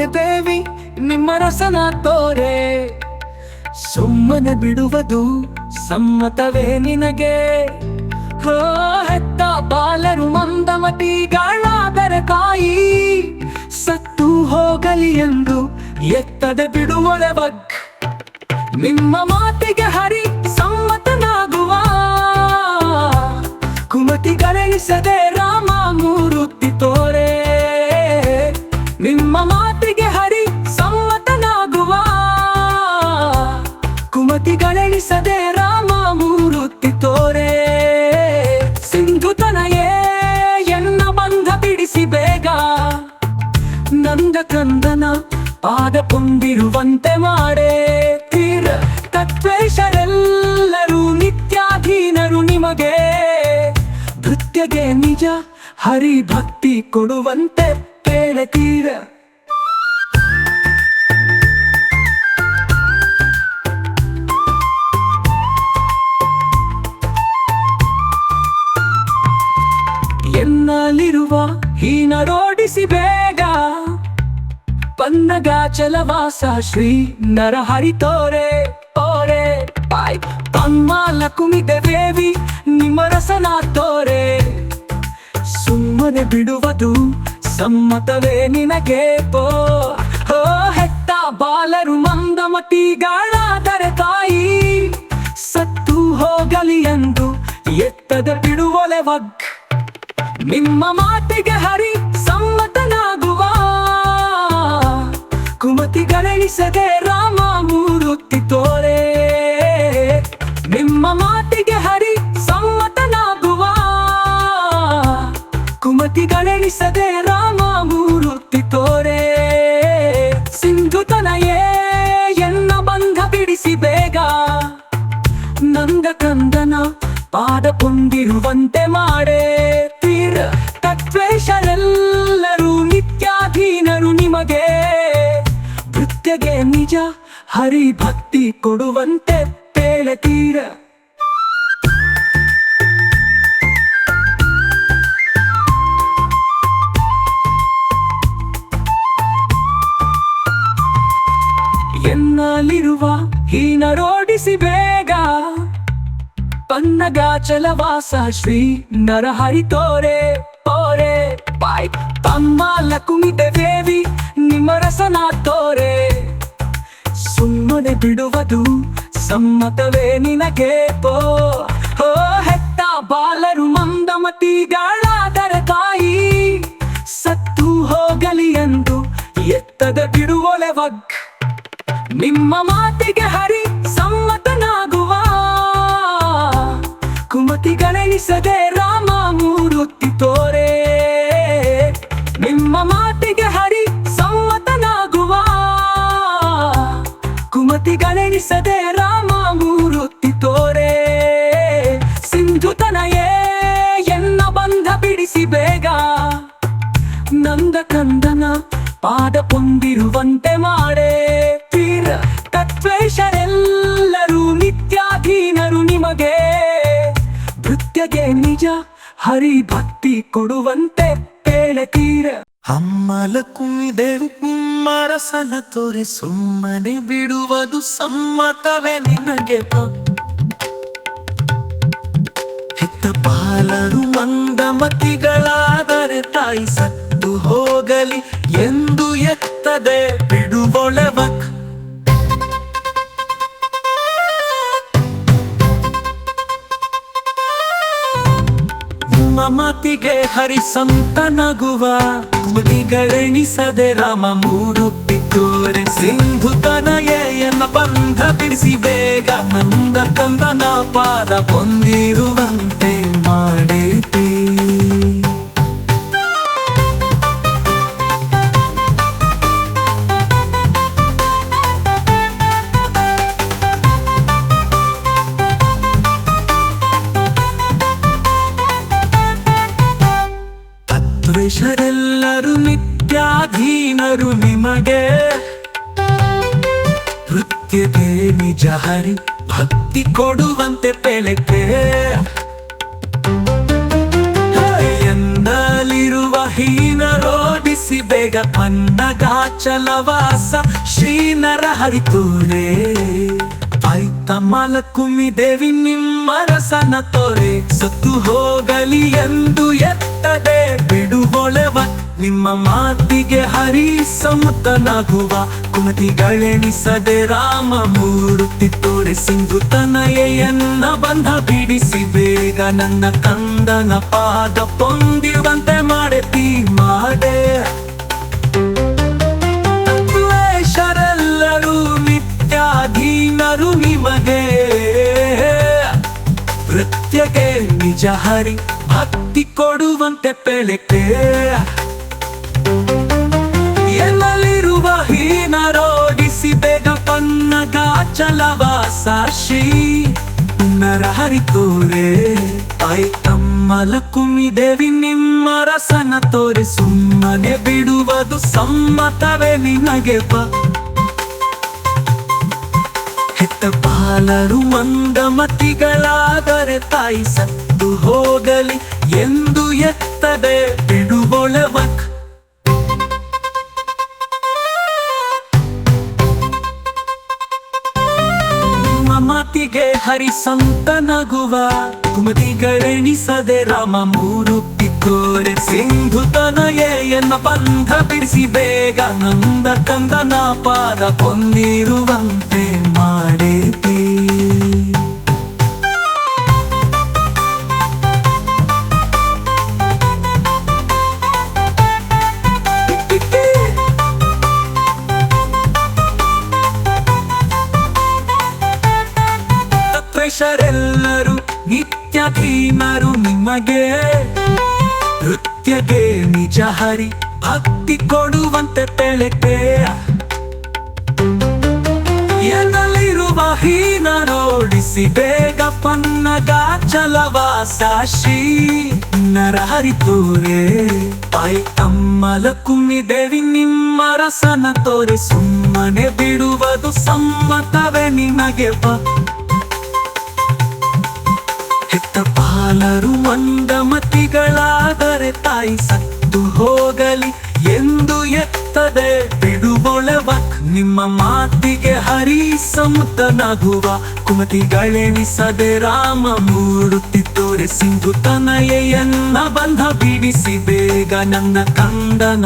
ಮಾತೆ ದೇವಿ, ನಿಮ್ಮ ರಸನ ತೋರೆ. ಸುಮ್ಮನೆ ಬಿಡುವುದು ಸಮ್ಮತವೇ ನಿನಗೆ. ಹೋ, ಹೆತ್ತ ಬಾಲರು ಮಂದಮತಿಗಳಾದರೆ ತಾಯಿ, ಸತ್ತು ಹೋಗಲಿ ಎಂದು ಎತ್ತದೆ ಬಿಡುವಳೆ ಬಗ್ ನಿಮ್ಮ ಮಾತಿಗೆ ಹರಿ ಸಮ್ಮತನಾಗುವ. ಕುಮತಿ ರಾಮ ಕುಮತಿಗಳೆನಿಸದೆ ರಾಮ ಮೂರುತ್ತಿ ತೋರೆ. ಸಿಂಧುತನಯೇ ಎನ್ನ ಬಂಧ ಬಿಡಿಸಿ ಬೇಗ. ನಂದ ಕಂದನ ಪಾದ ಪೊಂದಿರುವಂತೆ ಮಾಡೆ. ತೀರ ತತ್ವೇಶರೆಲ್ಲರೂ ನಿತ್ಯಾಧೀನರು ನಿಮಗೆ. ನೃತ್ಯಗೆ ನಿಜ ಹರಿ ಭಕ್ತಿ ಕೊಡುವಂತೆ ತೀರ. ಪನ್ನಗಾಚಲವಾಸ ಶ್ರೀ ನರಹರಿ ತೋರೆ ತೋರೆ. ಪಾಯ್ ತಮ್ಮಾಲ ಕುಮಿದೆ ದೇವಿ, ನಿಮ್ಮ ರಸನ ತೋರೆ. ಸುಮ್ಮನೆ ಬಿಡುವುದು ಸಮ್ಮತವೇ ನಿನಗೆ ಪೋ. ಹೋ, ಹೆತ್ತ ಬಾಲರು ಮಂದಮತಿಗಳಾದರೆ ತಾಯಿ. ಸತ್ತು ಹೋಗಲಿ ಎಂದು ಎತ್ತದ ಬಿಡುವಲೆ ವಗ್. ನಿಮ್ಮ ಮಾತಿಗೆ ಹರಿ se te ನಿಜ ಹರಿ ಭಕ್ತಿ ಕೊಡುವಂತೆ ಎನ್ನಲ್ಲಿರುವ ಎನ್ನಲಿರುವ ಹೀನರೋಡಿಸಿ ಬೇಗ. ಪನ್ನಗಾಚಲವಾಸ ಶ್ರೀ ನರಹರಿ ತೋರೆ ತೋರೆ. ಪಾಯ್ ತಮ್ಮ ಕುಮಿದೆ ದೇವಿ, ನಿಮ್ಮ ರಸನಾ ತೋರೆ. ಬಿಡುವುದು ಸಮ್ಮತವೇ ನಿನಗೆ ಪೋ ಹೋ, ಹೆತ್ತ ಬಾಲರು ಮಂದಮತಿಗಳಾದರ ತಾಯಿ, ಸತ್ತು ಹೋಗಲಿ ಎಂದು ಎತ್ತದ ಬಿಡುವೊಲೆ ವಗ್. ನಿಮ್ಮ ಮಾತಿಗೆ ಹರಿ ಸಮ್ಮತನಾಗುವ, ಕುಮತಿಗಳೆನಿಸದೆ ಕುಮತಿಗಳೆನಿಸದೆ ರಾಮ ಮೂರುತ್ತಿ ತೋರೆ. ಸಿಂಧುತನಯೇ ಎನ್ನ ಬಂಧ ಬಿಡಿಸಿ ಬೇಗ. ನಂದ ಕಂದನ ಪಾದ ಪೊಂದಿರುವಂತೆ ಮಾಡೆ. ತೀರ ತತ್ವೇಶರೆಲ್ಲರೂ ನಿತ್ಯಾಧೀನರು ನಿಮಗೆ. ನೃತ್ಯಗೆ ನಿಜ ಹರಿ ಭಕ್ತಿ ಕೊಡುವಂತೆ ಪೇಳೆ ತೀರ ಅಮ್ಮಲ ಕುಮಿದೆವು ಕುಮ್ಮರಸನ ತೋರೆ, ಸುಮ್ಮನೆ ಬಿಡುವುದು ಸಮ್ಮತವೇ ನಿನಗೆ. ಹೆತ್ತ ಬಾಲರು ಮಂದಮತಿಗಳಾದರೆ ತಾಯಿ ಸತ್ತು ಹೋಗಲಿ ಎಂದು ಎತ್ತದೆ ಬಿಡುವೊಳವಕ್ ಮಾತಿಗೆ ಹರಿಸಂತನಗುವ ಮುದಿಗಳೆಣಿಸದೆ ರಾಮ ಮೂಡುತ್ತಿದ್ದೋರೆ ಸಿಂಧುತನಯನ ಬಂಧ ಬಿಡಿಸಿ ಬೇಗ ನಂದ ಕಂದನ ಪಾದ ಹೊಂದಿರುವಂತೆ ನೃತ್ಯಕ್ಕೆ ನಿಜ ಹರಿ, ಭಕ್ತಿ ಕೊಡುವಂತೆ ಬೆಳಕೆ ಎಂದಲಿರುವ ಹೀನ ರೋಡಿಸಿ ಬೇಗ ಪನ್ನಗಾಚಲವಾಸ ಶ್ರೀನರ ಹರಿತೂರೇ. ಆಯ್ತ ಮಲಕುಮಿ ದೇವಿ, ನಿಮ್ಮ ರಸನ ತೋರೆ. ಸತ್ತು ಹೋಗಲಿ ಎಂದು ಎತ್ತದೆ ಬಿಡುಗೊಳೆವ ನಿಮ್ಮ ಮಾತಿಗೆ ಹರಿ ಸಮತನಾಗುವ ಕುಮತಿಗಳೆಣಿಸದೆ ರಾಮ ಮೂರುತಿ ತೋರೆ ಸಿಂಧುತನಯೆಯನ್ನ ಬಂಧ ಬಿಡಿಸಿ ಬೇಗ ನನ್ನ ಕಂದನ ಪಾದ ಪೊಂದಿರುವಂತೆ ಮಾಡತಿ ಮಾಡೆ. ತತ್ವೇಶರೆಲ್ಲರೂ ನಿತ್ಯಾಧೀನರು ನಿಮಗೆ. ನೃತ್ಯಕ್ಕೆ ನಿಜ ಹರಿ ಭಕ್ತಿ ಕೊಡುವಂತೆ ಪೆಳೆಕೆ ಪನ್ನಗಾಚಲವ ಸಾಕ್ಷಿ ನರ ಹರಿತೋರೆ ಐ ತಮ್ಮಲ ಕುಮಿ ದೇವಿ ನಿಮ್ಮ ರಸನ ತೋರೆ ಸುಮ್ಮನೆ ಬಿಡುವುದು ಸಮ್ಮತವೇ ನಿನಗೆ ಹೆತ್ತ ಬಾಲರು ಮಂದಮತಿಗಳಾದರೆ ತಾಯಿ ಸತ್ತು ಹೋಗಲಿ ಎಂದು ಎತ್ತದೆ ಬಿಡುಗೊಳವಕ್ ಮಾತಿಗೆ ಹರಿಸಂತನಗುವ ಕುಮತಿಗಳೆಣಿಸದೆ ರಾಮ ಮೂರು ಪಿತ್ತೋರೆ ಸಿಂಧುತನಯೇ ಎನ್ನ ಬಂಧ ಬಿಡಿಸಿ ಬೇಗ ನಂದ ಕಂದನ ಪಾದ ಕೊಂದಿರುವಂತೆ ಮಾಡಿದೆ ದ್ವೇಷರೆಲ್ಲರೂ ನಿತ್ಯಧೀನರು ನಿಮಗೆ. ನೃತ್ಯಗೆ ನಿಜ ಹರಿ, ಭಕ್ತಿ ಕೊಡುವಂತೆ ಬೆಳಕೆ ಹೀನ ನೋಡಿಸಿ ಬೇಗ ಪನ್ನಗಾಚಲವಾಸ ಶ್ರೀ ನರ ತೋರೆ ಐ ಅಮ್ಮಲ ಕುಮ್ಮಿ ದೇವಿ ನಿಮ್ಮ ರಸನ ತೋರಿ. ಸುಮ್ಮನೆ ಬಿಡುವುದು ಸಮ್ಮತವೇ ನಿಮಗೆ ಬಾ ಹೆತ್ತ ಪಾಲರು ಮಂದಮತಿಗಳಾದರೆ ತಾಯಿ ಸತ್ತು ಹೋಗಲಿ ಎಂದು ಎತ್ತದೆ. ಬಿಡುಗೊಳವ ನಿಮ್ಮ ಮಾತಿಗೆ ಹರಿ ಸಮುತನಾಗುವ ಕುಮತಿಗಳೆನಿಸದೆ ರಾಮ ಮೂಡುತ್ತಿ ತೋರೆ ಸಿಂಧುತನಯೆಯನ್ನ ಬಂಧ ಬಿಡಿಸಿ ಬೇಗ ನನ್ನ ಕಂದನ